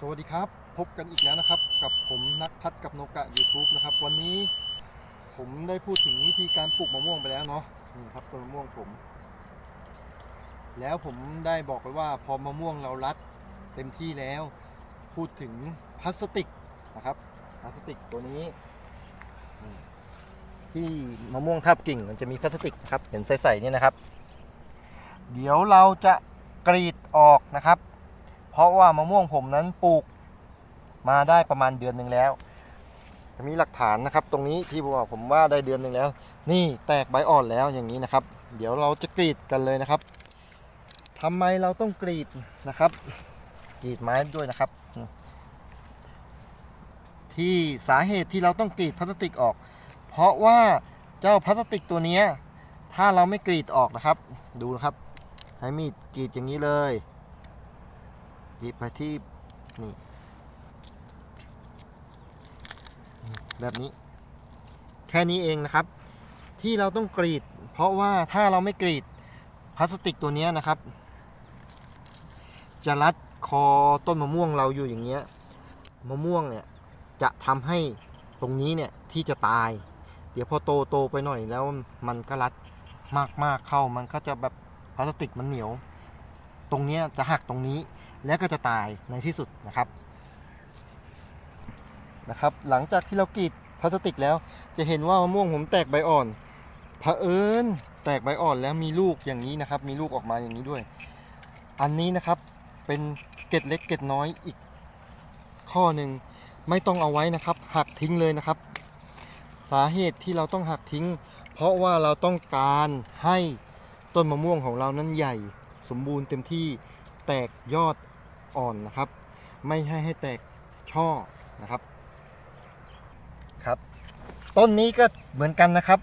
สวัสดีครับ พบกันอีกแล้วนะครับ กับผมนักพัฒกับโนกะ YouTube นะครับ วันนี้ผมได้พูดถึงวิธีการปลูกมะม่วงไปแล้วเนาะนี่ครับต้นมะม่วงผม แล้วผมได้บอกไปว่าพอมะม่วงเรารัดเต็มที่แล้ว พูดถึงพลาสติกนะครับพลาสติกตัวนี้ ที่มะม่วงทับกิ่งมันจะมีพลาสติกนะครับเห็นใสๆนี่นะครับ เดี๋ยวเราจะกรีดออกนะครับ เพราะว่ามะม่วงผมนั้นปลูกมาได้ประมาณเดือนหนึ่งแล้ว มีหลักฐานนะครับ ตรงนี้ที่บอกผมว่าได้เดือนหนึ่งแล้ว นี่แตกใบอ่อนแล้วอย่างนี้นะครับ เดี๋ยวเราจะกรีดกันเลยนะครับทำไมเราต้องกรีดนะครับ กรีดไม้ด้วยนะครับ ที่สาเหตุที่เราต้องกรีดพลาสติกออก เพราะว่าเจ้าพลาสติกตัวนี้ถ้าเราไม่กรีดออกนะครับ ดูนะครับให้มีดกรีดอย่างนี้เลย ยิบไปที่นี่แบบนี้ แค่นี้เองนะครับ ที่เราต้องกรีด เพราะว่าถ้าเราไม่กรีดพลาสติกตัวนี้นะครับ จะรัดคอต้นมะม่วงเราอยู่อย่างเงี้ยมะม่วงเนี่ยจะทำให้ตรงนี้เนี่ยที่จะตาย เดี๋ยวพอโตโตไปหน่อยแล้วมันก็รัดมากๆเข้ามันก็จะแบบพลาสติกมันเหนียว ตรงเนี้ยจะหักตรงนี้ แล้วก็จะตายในที่สุดนะครับนะครับ หลังจากที่เรากรีดพลาสติกแล้ว จะเห็นว่ามะม่วงผมแตกใบอ่อนเผอิญแตกใบอ่อนแล้วมีลูกอย่างนี้นะครับ มีลูกออกมาอย่างนี้ด้วย อันนี้นะครับเป็นเกล็ดเล็กเกล็ดน้อยอีกข้อหนึ่งไม่ต้องเอาไว้นะครับ หักทิ้งเลยนะครับ สาเหตุที่เราต้องหักทิ้ง เพราะว่าเราต้องการให้ต้นมะม่วงของเรานั้นใหญ่ สมบูรณ์เต็มที่แตกยอด อ่อนนะครับ ไม่ให้ให้แตกช่อนะครับครับ ต้นนี้ก็เหมือนกันนะครับ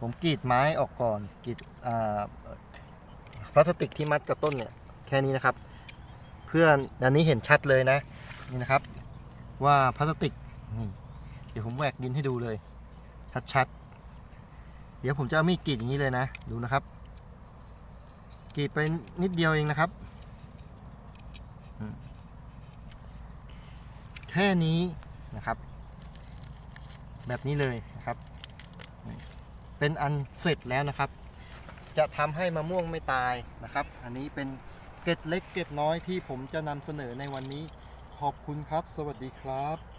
ผมกรีดไม้ออกก่อนกรีดพลาสติกที่มัดกับต้นเนี่ยแค่นี้นะครับ เพื่อนอันนี้เห็นชัดเลยนะนี่นะครับ ว่าพลาสติกนี่เดี๋ยวผมแหวกดินให้ดูเลย ชัดๆเดี๋ยวผมจะเอามีดกรีดอย่างนี้เลยนะ ดูนะครับกรีดไปนิดเดียวเองนะครับอืม แค่นี้นะครับ แบบนี้เลยนะครับ เป็นอันเสร็จแล้วนะครับ จะทำให้มะม่วงไม่ตายนะครับ อันนี้เป็นเกล็ดเล็กเกล็ดน้อยที่ผมจะนำเสนอในวันนี้ ขอบคุณครับ สวัสดีครับ